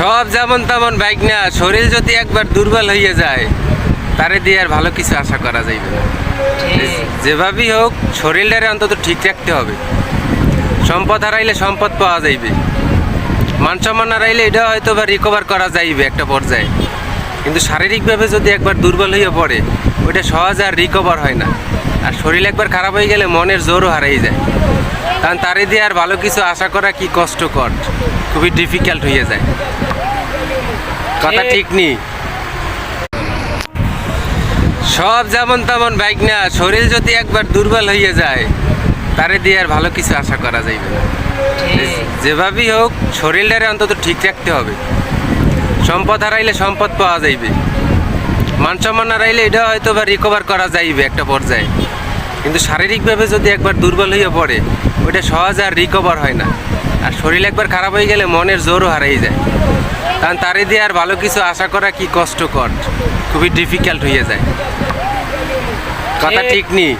সব যেমন তেমন বাইক না শরীর যদি একবার দুর্বল হয়ে যায় তারে দিয়ে আর ভালো কিছু আশা করা যাইবে না। যেভাবেই হোক শরীরটারে অন্তত ঠিক রাখতে হবে। সম্পদ হারাইলে সম্পদ পাওয়া যাইবে। মান সম্মান হারাইলে এটা হয়তো বা রিকভার করা যাইবে একটা পর্যায়ে। কিন্তু শারীরিকভাবে যদি একবার দুর্বল হয়ে পড়ে ওইটা সহজে আর রিকভার হয় না। আর শরীর একবার খারাপ হয়ে গেলে মনের জোরও হারাই যায়। কারণ তারে দিয়ে আর ভালো কিছু আশা করা কি কষ্টকর খুবই ডিফিকাল্ট হয়ে যায়। কথা ঠিক। নেই। সব যেমন তেমন বাইক না শরীর যদি একবার দুর্বল হয়ে যায় তারে দিয়ে আর ভালো কিছু আশা করা যাইবে না। যেভাবেই হোক শরীরটারে অন্তত ঠিক রাখতে হবে। সম্পদ হারাইলে সম্পদ পাওয়া যাইবে। মান সম্মান হারাইলে এটা হয়তো বা রিকভার করা যাইবে একটা পর্যায়ে। কিন্তু শারীরিকভাবে যদি একবার দুর্বল হয়ে পড়ে ওইটা সহজে আর রিকভার হয় না। আর শরীর একবার খারাপ হয়ে গেলে মনের জোরও হারিয়ে যায়। কারণ তারে দিয়ে আর ভালো কিছু আশা করা কি কষ্টকর? খুবই ডিফিকাল্ট হয়ে যায়। কথা ঠিক। ঠিক নেই।